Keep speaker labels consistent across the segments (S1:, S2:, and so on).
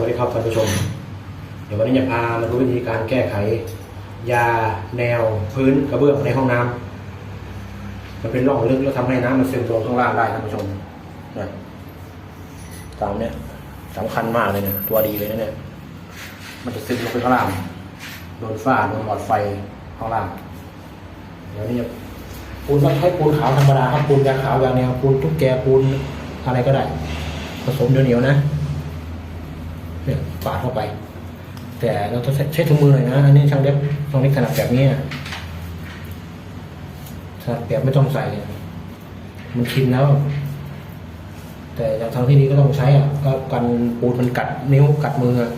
S1: วัสดีครับท่านผู้ชม เดี๋ยววันนี้จะพามาดูวิธีการแก้ไข ยาแนวพื้นกระเบื้องในห้องน้ำมันเป็นร่องลึกแล้วทำให้น้ำมันซึมลงข้างล่างได้ท่านผู้ชมนะตามเนี้ยสำคัญมากเลยเนี่ยตัวดีเลยนะเนี่ย มันจะซึมลงไปข้างล่างโดนฝ้าโดนหลอดไฟข้างล่างเดี๋ยวนี้จะปูนต้องใช้ปูนขาวธรรมดาครับปูนยาขาวยาแนวปูนตุ๊กแกปูนอะไรก็ได้ ผสมเหนียวนะ เนี่ยปาดเข้าไป แต่เราต้องใช้ใช้ถุงมือหน่อยนะ อันนี้ช่างเล็บช่างเล็กถนัดแบบนี้ถนัดแบบไม่ต้องใส่มันชินแล้ว แต่อย่างทางที่นี้ก็ต้องใช้อะก็กันปูนมันกัดนิ้วกัดมืออะ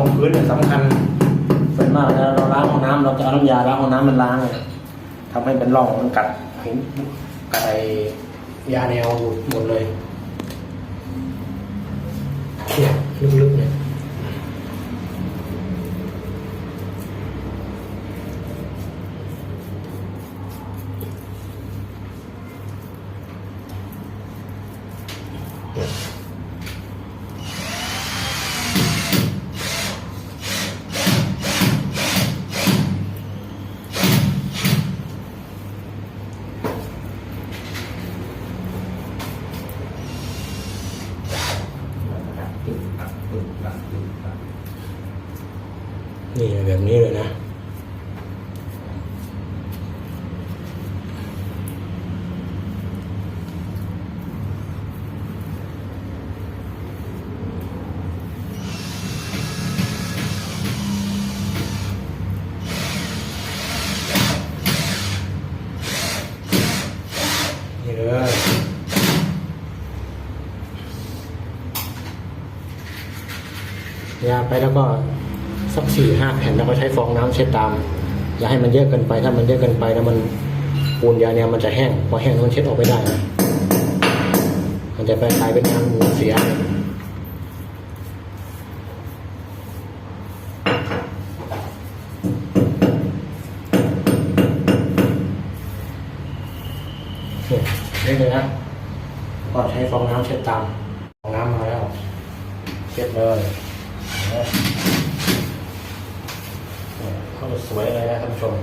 S1: องพื้นเนี่ยสำคัญส่วนมากนะเราล้างห้องน้ำเราจะเอาน้ำยาล้างห้องน้ำมันล้างเลยทำให้เป็นร่องมันกัดเห็นกัดไอยาแนวหลุดหมดเลยเนี่ยลึกๆเนี่ยนี่ นี่แบบนี้เลยนะ นี่เลยยาไปแล้วก็ สักสี่ห้าแผ่นแล้วก็ใช้ฟองน้ำเช็ดตาม อย่าให้มันเยอะเกินไปถ้ามันเยอะเกินไปแล้วมันปูนยาเนี่ยมันจะแห้งพอแห้งมันเช็ดออกไม่ได้ มันจะไปกลายเป็นน้ำเสียเนี่ยนี่เลยนะก็ใช้ฟองน้ำเช็ดตาม ฟองน้ำมาแล้ว เช็ดเลย สวยเลยนะท่านผู้ชม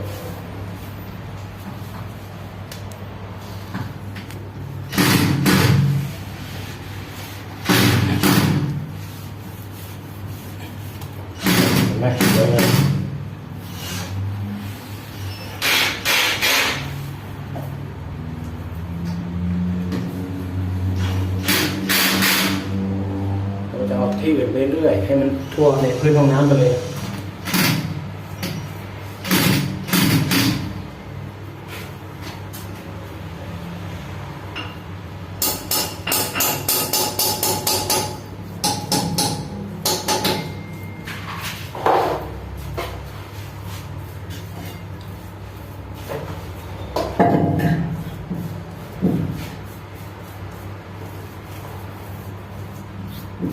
S1: เห็นไหมสวยเลยเราจะเอาที่อื่นไปเรื่อยให้มันทั่วในพื้นห้องน้ำไปเลย
S2: เออ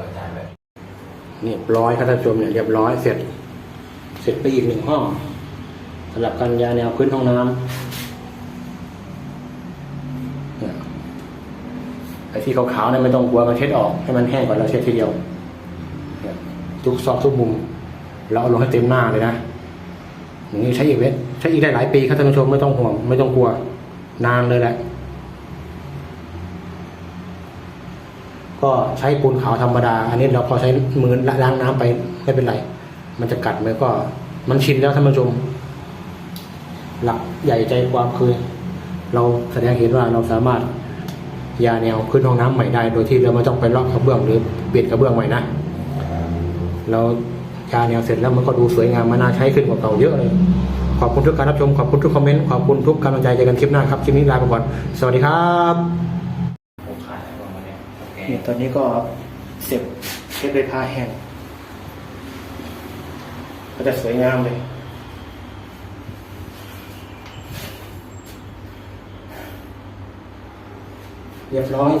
S2: อาจแบบ
S1: เรียบร้อยครับท่านผู้ชมเนี่ยเรียบร้อยเสร็จ เสร็จไปอีกหนึ่งห้องสำหรับการยาแนวพื้นห้องน้ำเนี่ย ไอ้ที่ขาวๆเนี่ยไม่ต้องกลัวมันเช็ดออกให้มันแห้งก่อนเราเช็ดทีเดียวทุกซอกทุกมุมเราเอาลงให้เต็มหน้าเลยนะอย่างนี้ใช้อีกเวทใช้อีกได้หลายปีครับท่านผู้ชมไม่ต้องห่วงไม่ต้องกลัว นานเลยแหละ ก็ใช้ปูนขาวธรรมดา อันนี้เราพอใช้มือล้างน้ำไปไม่เป็นไร มันจะกัดมันก็ มันชินแล้วท่านผู้ชม หลักใหญ่ใจความคือ เราแสดงเห็นว่าเราสามารถ ยาแนวพื้นห้องน้ำใหม่ได้ โดยที่เราไม่ต้องไปลอกกระเบื้องหรือเปลี่ยนกระเบื้องใหม่นะเรายาแนวเสร็จแล้วมันก็ดูสวยงามมาน่าใช้ขึ้นกว่าเก่าเยอะเลย ขอบคุณทุกการรับชม ขอบคุณทุกคอมเมนต์ ขอบคุณทุกกำลังใจเจอกันคลิปหน้าครับ คลิปนี้ลาไปก่อน สวัสดีครับนี่ตอนนี้ก็เสร็จเช็ดด้วยผ้าแห้งก็จะสวยงามเลย เรียบร้อย